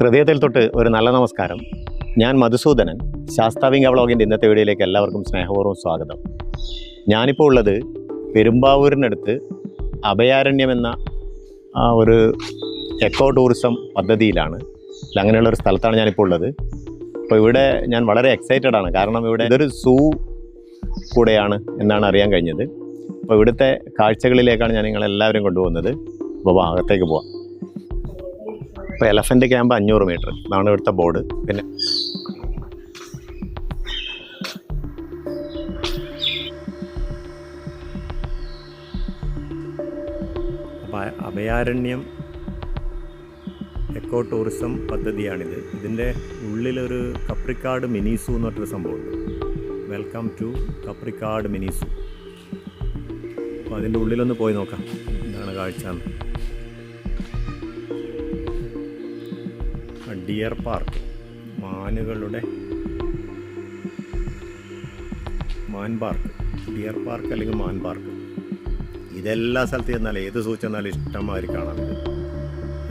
ഹൃദയത്തിൽ തൊട്ട് ഒരു നല്ല നമസ്കാരം. ഞാൻ മധുസൂദനൻ. ശാസ്താവിംഗ വ്ളോഗിന്റെ ഇന്നത്തെ വീഡിയോയിലേക്ക് എല്ലാവർക്കും സ്നേഹപൂർവം സ്വാഗതം. ഞാനിപ്പോൾ ഉള്ളത് പെരുമ്പാവൂരിനടുത്ത് അഭയാരണ്യം എന്ന ഒരു എക്കോ ടൂറിസം പദ്ധതിയിലാണ്. അങ്ങനെയുള്ള ഒരു സ്ഥലത്താണ് ഞാനിപ്പോൾ ഉള്ളത്. അപ്പോൾ ഇവിടെ ഞാൻ വളരെ എക്സൈറ്റഡ് ആണ്. കാരണം ഇവിടെ ഇതൊരു സൂ കൂടെയാണ് എന്നാണ് അറിയാൻ കഴിഞ്ഞത്. അപ്പോൾ ഇവിടുത്തെ കാഴ്ചകളിലേക്കാണ് ഞാൻ നിങ്ങളെല്ലാവരും കൊണ്ടുപോകുന്നത്. അപ്പോൾ അകത്തേക്ക് പോവാം. ഇപ്പോൾ എലഫന്റ് ക്യാമ്പ് അഞ്ഞൂറ് മീറ്റർ ഇതാണ് ഇവിടുത്തെ ബോർഡ് പിന്നെ അപ്പോൾ അഭയാരണ്യം എക്കോ ടൂറിസം പദ്ധതിയാണിത്. ഇതിന്റെ ഉള്ളിലൊരു കപ്രിക്കാട് മിനിസു എന്ന് പറഞ്ഞൊരു സംഭവമുണ്ട്. വെൽക്കം ടു കപ്രിക്കാട് മിനിസു അപ്പോൾ അതിന്റെ ഉള്ളിലൊന്ന് പോയി നോക്കാം. എന്താണ് കാഴ്ച. Deer park. മാനുകളുടെ മാൻ പാർക്ക്. ഡിയർ പാർക്ക് അല്ലെങ്കിൽ മാൻ പാർക്ക്. ഇതെല്ലാ സ്ഥലത്ത് ചെന്നാൽ ഏത് സൂ ചെന്നാലും ഇഷ്ടംമാതിരി കാണാൻ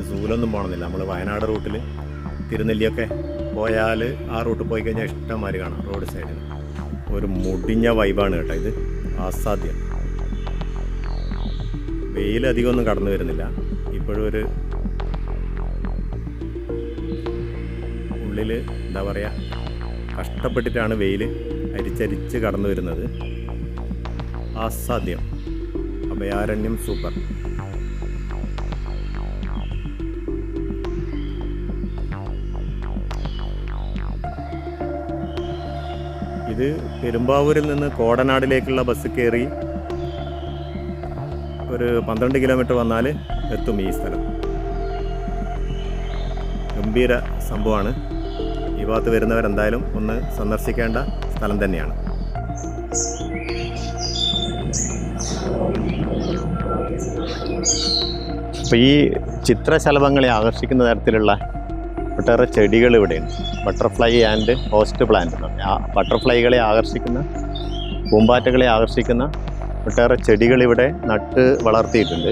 സൂലൊന്നും പോകണമെന്നില്ല നമ്മൾ വയനാട് റൂട്ടിൽ തിരുനെല്ലിയൊക്കെ പോയാൽ ആ റൂട്ട് പോയി കഴിഞ്ഞാൽ ഇഷ്ടംമാതിരി കാണാം റോഡ് സൈഡിൽ ഒരു മുടിഞ്ഞ വൈബാണ് കേട്ടോ ഇത്. അസാധ്യം. വെയിൽ അധികമൊന്നും കടന്നു വരുന്നില്ല. ഇപ്പോഴും ഒരു ഉള്ളിൽ എന്താ പറയുക കഷ്ടപ്പെട്ടിട്ടാണ് വെയിൽ അരിച്ചരിച്ച് കടന്നു വരുന്നത്. അസാധ്യം. അഭയാരണ്യം സൂപ്പർ. ഇത് പെരുമ്പാവൂരിൽ നിന്ന് കോടനാടിലേക്കുള്ള ബസ് കയറി ഒരു പന്ത്രണ്ട് കിലോമീറ്റർ വന്നാൽ എത്തും ഈ സ്ഥലം. ഗംഭീര സംഭവമാണ്. ഈ ഭാഗത്ത് വരുന്നവരെന്തായാലും ഒന്ന് സന്ദർശിക്കേണ്ട സ്ഥലം തന്നെയാണ്. അപ്പോൾ ഈ ചിത്രശലഭങ്ങളെ ആകർഷിക്കുന്ന തരത്തിലുള്ള ഒട്ടേറെ ചെടികൾ ഇവിടെയുണ്ട്. ബട്ടർഫ്ലൈ ആൻഡ് ഹോസ്റ്റ് പ്ലാന്റ് എന്ന് പറഞ്ഞാൽ ആ ബട്ടർഫ്ലൈകളെ ആകർഷിക്കുന്ന പൂമ്പാറ്റകളെ ആകർഷിക്കുന്ന ഒട്ടേറെ ചെടികൾ ഇവിടെ നട്ട് വളർത്തിയിട്ടുണ്ട്.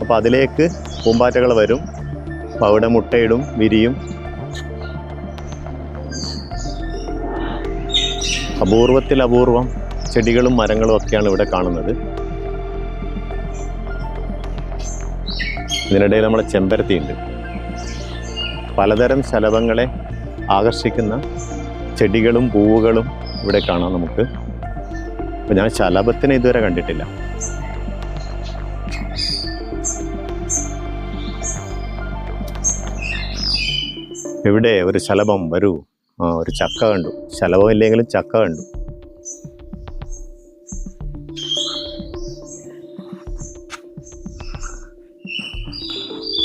അപ്പോൾ അതിലേക്ക് പൂമ്പാറ്റകൾ വരും. അപ്പോൾ അവിടെ മുട്ടയിടും വിരിയും അപൂർവത്തിൽ അപൂർവം ചെടികളും മരങ്ങളും ഒക്കെയാണ് ഇവിടെ കാണുന്നത്. ഇതിനിടയിൽ നമ്മളെ ചെമ്പരത്തിയുണ്ട്. പലതരം ശലഭങ്ങളെ ആകർഷിക്കുന്ന ചെടികളും പൂവുകളും ഇവിടെ കാണാം നമുക്ക്. അപ്പം ഞാൻ ശലഭത്തിനെ ഇതുവരെ കണ്ടിട്ടില്ല. ഇവിടെ ഒരു ശലഭം? വരൂ. ഒരു ചക്ക കണ്ടു. ശലഭമില്ലെങ്കിലും ചക്ക കണ്ടു.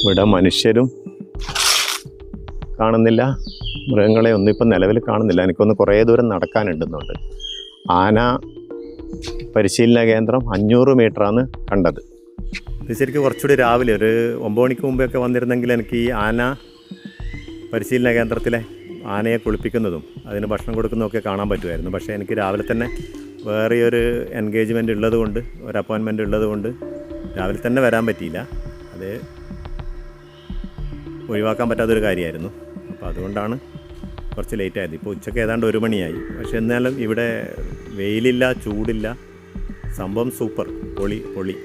ഇവിടെ മനുഷ്യരും കാണുന്നില്ല. മൃഗങ്ങളെ ഒന്നും ഇപ്പം നിലവിൽ കാണുന്നില്ല. എനിക്കൊന്ന് കുറേ ദൂരം നടക്കാനുണ്ടെന്നുണ്ട്. ആന പരിശീലന കേന്ദ്രം അഞ്ഞൂറ് മീറ്ററാണ് കണ്ടത്. ശരിക്കും കുറച്ചുകൂടി രാവിലെ ഒരു ഒമ്പത് മണിക്ക് മുമ്പേ ഒക്കെ വന്നിരുന്നെങ്കിൽ എനിക്ക് ഈ ആന പരിശീലന കേന്ദ്രത്തിലെ ആനയെ കുളിപ്പിക്കുന്നതും അതിന് ഭക്ഷണം കൊടുക്കുന്നതൊക്കെ കാണാൻ പറ്റുമായിരുന്നു. പക്ഷേ എനിക്ക് രാവിലെ തന്നെ വേറെ ഒരു എൻഗേജ്മെന്റ് ഉള്ളതുകൊണ്ട് ഒരു അപ്പോയിൻമെന്റ് ഉള്ളതുകൊണ്ട് രാവിലെ തന്നെ വരാൻ പറ്റിയില്ല. അത് ഒഴിവാക്കാൻ പറ്റാത്തൊരു കാര്യമായിരുന്നു. അപ്പോൾ അതുകൊണ്ടാണ് കുറച്ച് ലേറ്റ് ആയത്. ഇപ്പോൾ ഉച്ചയ്ക്ക് ഏതാണ്ട് ഒരു മണിയായി. പക്ഷേ എന്നാലും ഇവിടെ വെയിലില്ല ചൂടില്ല. സംഭവം സൂപ്പർ. പൊളി പൊളി.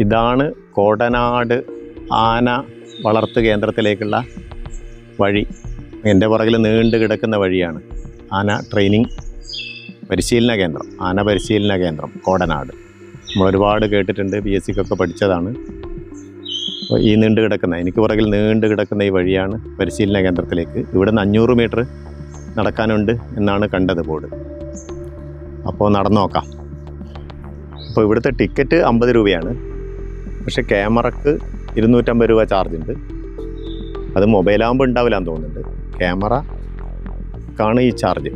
ഇതാണ് കോടനാട് ആന വളർത്തു കേന്ദ്രത്തിലേക്കുള്ള വഴി. എന്റെ പുറകിൽ നീണ്ടു കിടക്കുന്ന വഴിയാണ് ആന ട്രെയിനിങ് പരിശീലന കേന്ദ്രം ആന പരിശീലന കേന്ദ്രം കോടനാട്. നമ്മൾ ഒരുപാട് കേട്ടിട്ടുണ്ട് ബി എസ് സിക്കൊക്കെ പഠിച്ചതാണ്. അപ്പോൾ ഈ നീണ്ടു കിടക്കുന്ന എനിക്ക് പുറകിൽ നീണ്ടു കിടക്കുന്ന ഈ വഴിയാണ് പരിശീലന കേന്ദ്രത്തിലേക്ക്. ഇവിടെ നിന്ന് അഞ്ഞൂറ് മീറ്റർ നടക്കാനുണ്ട് എന്നാണ് കണ്ടത് ബോർഡ്. അപ്പോൾ നടന്നു നോക്കാം. അപ്പോൾ ഇവിടുത്തെ ടിക്കറ്റ് അമ്പത് രൂപയാണ്. പക്ഷേ ക്യാമറക്ക് ഇരുന്നൂറ്റമ്പത് രൂപ ചാർജ് ഉണ്ട് അത് മൊബൈലാകുമ്പോൾ ഉണ്ടാവില്ലാന്ന് തോന്നുന്നുണ്ട്. ക്യാമറ കാണ് ഈ ചാർജ്.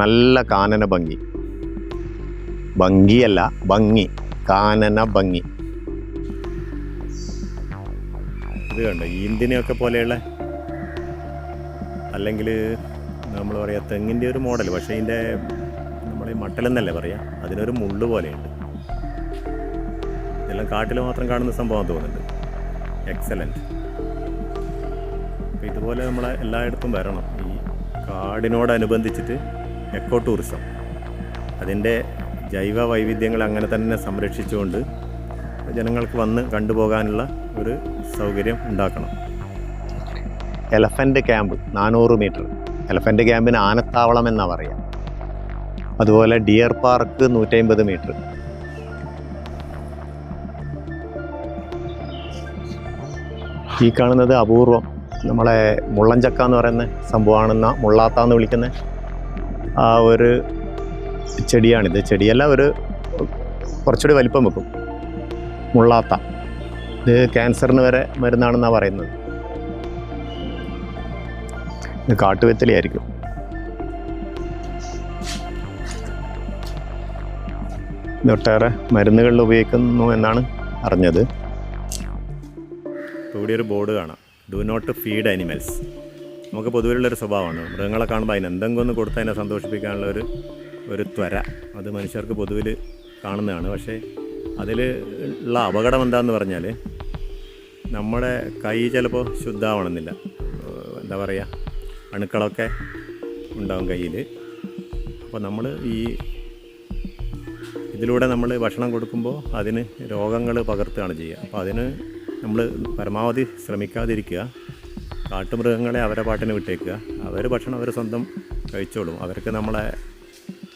നല്ല കാനന ഭംഗി. ഭംഗിയല്ല ഭംഗി. കാനന ഭംഗി. ഇത് കണ്ടോ ഈന്തിനെയൊക്കെ പോലെയുള്ള അല്ലെങ്കിൽ നമ്മൾ പറയുക തെങ്ങിന്റെ ഒരു മോഡൽ പക്ഷേ ഇതിന്റെ നമ്മൾ ഈ മട്ടലെന്നല്ലേ പറയാം അതിനൊരു മുള്ളു പോലെയുണ്ട്. ഇതെല്ലാം കാട്ടിൽ മാത്രം കാണുന്ന സംഭവം തോന്നുന്നുണ്ട്. എക്സലന്റ് അപ്പോൾ ഇതുപോലെ നമ്മളെ എല്ലായിടത്തും വരണം. ഈ കാടിനോടനുബന്ധിച്ചിട്ട് എക്കോ ടൂറിസം അതിന്റെ ജൈവ വൈവിധ്യങ്ങൾ അങ്ങനെ തന്നെ സംരക്ഷിച്ചുകൊണ്ട് ജനങ്ങൾക്ക് വന്ന് കണ്ടുപോകാനുള്ള ഒരു സൗകര്യം ഉണ്ടാക്കണം. എലഫന്റ് ക്യാമ്പ് നാനൂറ് മീറ്റർ എലഫന്റ് ക്യാമ്പിന് ആനത്താവളം എന്നാണ് പറയുക അതുപോലെ ഡിയർ പാർക്ക് നൂറ്റമ്പത് മീറ്റർ ഈ കാണുന്നത് അപൂർവം നമ്മളെ മുള്ളഞ്ചക്ക എന്ന് പറയുന്ന സംഭവമാണെന്ന മുള്ളാത്ത എന്ന് വിളിക്കുന്ന ആ ഒരു ചെടിയാണിത്. ചെടിയല്ല ഒരു കുറച്ചുകൂടി വലിപ്പം വെക്കും. മുള്ളാത്ത. ഇത് ക്യാൻസറിന് വരെ മരുന്നാണെന്നാണ് പറയുന്നത്. ഇത് കാട്ടുവെത്തലിയായിരിക്കും ഇതൊട്ടേറെ മരുന്നുകളിൽ ഉപയോഗിക്കുന്നു എന്നാണ് അറിഞ്ഞത്. ഇവിടെ ഒരു ബോർഡ് കാണാം. ഡു നോട്ട് ഫീഡ് അനിമൽസ് നമുക്ക് പൊതുവിലുള്ളൊരു സ്വഭാവമാണ്. മൃഗങ്ങളെ കാണുമ്പോൾ അതിന് എന്തെങ്കിലും ഒന്ന് കൊടുത്ത് അതിനെ സന്തോഷിപ്പിക്കാനുള്ള ഒരു ഒരു ത്വര. അത് മനുഷ്യർക്ക് പൊതുവിൽ കാണുന്നതാണ്. പക്ഷേ അതിൽ ഉള്ള അപകടം എന്താണെന്ന് പറഞ്ഞാൽ നമ്മുടെ കൈ ചിലപ്പോൾ ശുദ്ധമാവണമെന്നില്ല എന്താ പറയുക അണുക്കളൊക്കെ ഉണ്ടാവും കയ്യിൽ അപ്പോൾ നമ്മൾ ഈ ഇതിലൂടെ നമ്മൾ ഭക്ഷണം കൊടുക്കുമ്പോൾ അതിന് രോഗങ്ങൾ പകർത്തുകയാണ് ചെയ്യുക. അപ്പോൾ അതിന് നമ്മൾ പരമാവധി ശ്രമിക്കാതിരിക്കുക. കാട്ടുമൃഗങ്ങളെ അവരെ പാട്ടിന് വിട്ടേക്കുക. അവർ ഭക്ഷണം അവർ സ്വന്തം കഴിച്ചോളും. അവർക്ക് നമ്മളെ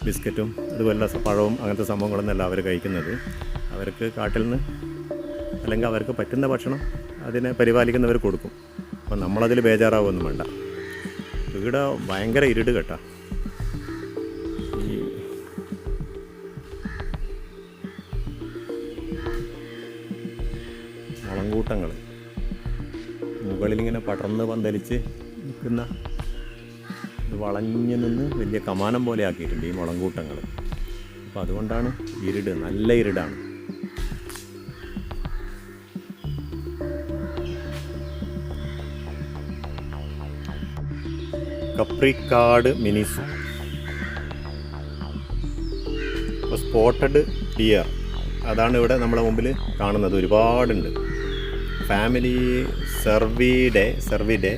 ബിസ്ക്കറ്റും അതുപോലെ പഴവും അങ്ങനത്തെ സംഭവങ്ങളൊന്നല്ല അവർ കഴിക്കുന്നത്. അവർക്ക് കാട്ടിൽ നിന്ന് അല്ലെങ്കിൽ അവർക്ക് പറ്റുന്ന ഭക്ഷണം അതിനെ പരിപാലിക്കുന്നവർ കൊടുക്കും. അപ്പം നമ്മളതിൽ ബേജാറാവുമൊന്നും വേണ്ട. വീട് ഭയങ്കര ഇരുട് കേട്ടാ. മുളങ്കൂട്ടങ്ങൾ മുകളിലിങ്ങനെ പടർന്ന് പന്തലിച്ച് നിൽക്കുന്ന വളഞ്ഞു നിന്ന് വലിയ കമാനം പോലെ ആക്കിയിട്ടുണ്ട് ഈ മുളങ്കൂട്ടങ്ങൾ. അപ്പോൾ അതുകൊണ്ടാണ് ഇരുട് നല്ല ഇരുടാണ്. കപ്രിക്കാട് മിനിസ്. Spotted deer. അതാണ് ഇവിടെ നമ്മുടെ മുമ്പിൽ കാണുന്നത്. ഒരുപാടുണ്ട്. ഫാമിലി സെർവിഡേ സെർവിഡേ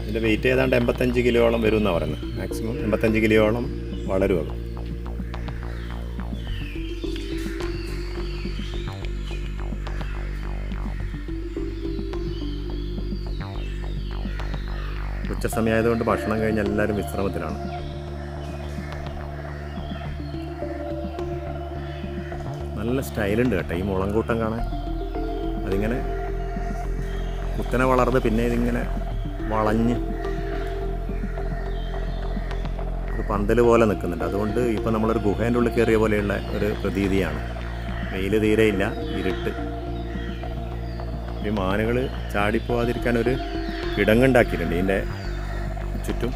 ഇതിന്റെ വെയിറ്റ് ഏതാണ്ട് എൺപത്തഞ്ച് കിലോയോളം വരും എന്നാണ് പറയുന്നത്. മാക്സിമം എൺപത്തഞ്ച് കിലോയോളം വളരും അത് ഉച്ച സമയമായതുകൊണ്ട് ഭക്ഷണം കഴിഞ്ഞ് എല്ലാവരും വിശ്രമത്തിലാണ്. നല്ല സ്റ്റൈലുണ്ട് കേട്ടോ. ഈ മുളങ്കൂട്ടം കാണാൻ. അതിങ്ങനെ കുത്തനെ വളർന്ന് പിന്നെ ഇതിങ്ങനെ വളഞ്ഞ് ഒരു പന്തൽ പോലെ നിൽക്കുന്നുണ്ട്. അതുകൊണ്ട് ഇപ്പം നമ്മളൊരു ഗുഹേന്റെ ഉള്ളിൽ കയറിയ പോലെയുള്ള ഒരു പ്രതീതിയാണ്. വെയിൽ തീരെയില്ല ഇരുട്ട്. ഈ മാനുകൾ ചാടിപ്പോവാതിരിക്കാൻ ഒരു കിടങ്ങുണ്ടാക്കിയിട്ടുണ്ട് ഇതിന്റെ ചുറ്റും.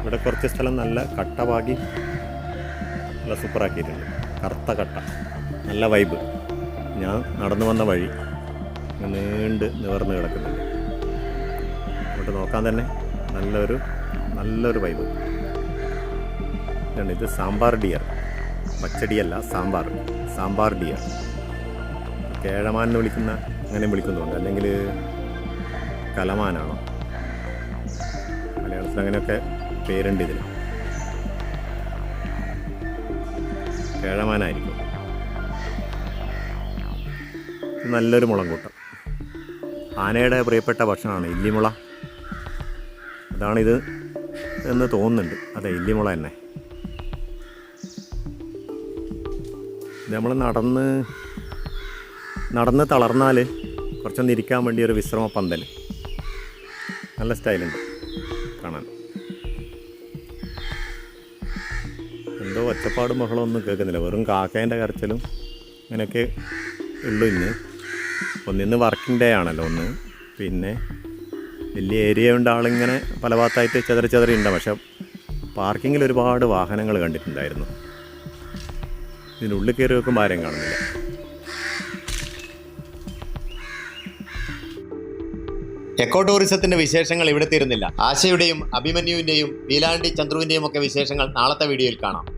ഇവിടെ കുറച്ച് സ്ഥലം നല്ല കട്ട പാകി നല്ല സൂപ്പറാക്കിയിട്ടുണ്ട്. കറുത്ത കട്ട നല്ല വൈബ് ഞാൻ നടന്നു വന്ന വഴി നീണ്ട് നിവർന്ന് കിടക്കുന്നുണ്ട് അങ്ങോട്ട് നോക്കാൻ തന്നെ നല്ലൊരു നല്ലൊരു വൈബ് ഇത് സാമ്പാർ ഡിയർ പച്ചടിയല്ല സാമ്പാർ. സാമ്പാർ ഡിയർ കേഴമാൻ എന്ന് വിളിക്കുന്ന അങ്ങനെ വിളിക്കുന്നുണ്ട്. അല്ലെങ്കിൽ കലമാനാണോ? മലയാളത്തിൽ അങ്ങനെയൊക്കെ പേരുണ്ട് ഇതിന് കേഴമാനായിരിക്കും. നല്ലൊരു മുളങ്കൂട്ടം. ആനയുടെ പ്രിയപ്പെട്ട ഭക്ഷണമാണ് ഇല്ലിമുള. അതാണിത് എന്ന് തോന്നുന്നുണ്ട്. അതെ ഇല്ലിമുള തന്നെ. നമ്മൾ നടന്ന് നടന്ന് തളർന്നാൽ കുറച്ചൊന്ന് ഇരിക്കാൻ വേണ്ടി ഒരു വിശ്രമ പന്തൽ നല്ല സ്റ്റൈലുണ്ട്. എന്തോ ഒറ്റപ്പാടും ബഹളമൊന്നും കേൾക്കുന്നില്ല. വെറും കാക്കേന്റെ കരച്ചിലും അങ്ങനെയൊക്കെ ഉള്ളു ഇന്ന്. ഒന്നിന്ന് വർക്കിംഗ് ഡേ ആണല്ലോ ഒന്ന്. പിന്നെ വലിയ ഏരിയ ഉണ്ട് ആളിങ്ങനെ പല ഭാഗത്തായിട്ട് ചെതറി ചെതറി ഉണ്ട്. പക്ഷെ പാർക്കിങ്ങിൽ ഒരുപാട് വാഹനങ്ങൾ കണ്ടിട്ടുണ്ടായിരുന്നു. ഇതിനുള്ളിൽ കയറി വെക്കുമ്പോൾ ആരെയും കാണുന്നില്ല. എക്കോ ടൂറിസത്തിന്റെ വിശേഷങ്ങൾ ഇവിടെ തീരുന്നില്ല. ആശയുടെയും അഭിമന്യുവിന്റെയും വീലാണ്ടി ചന്ദ്രുവിന്റെയും ഒക്കെ വിശേഷങ്ങൾ നാളത്തെ വീഡിയോയിൽ കാണാം.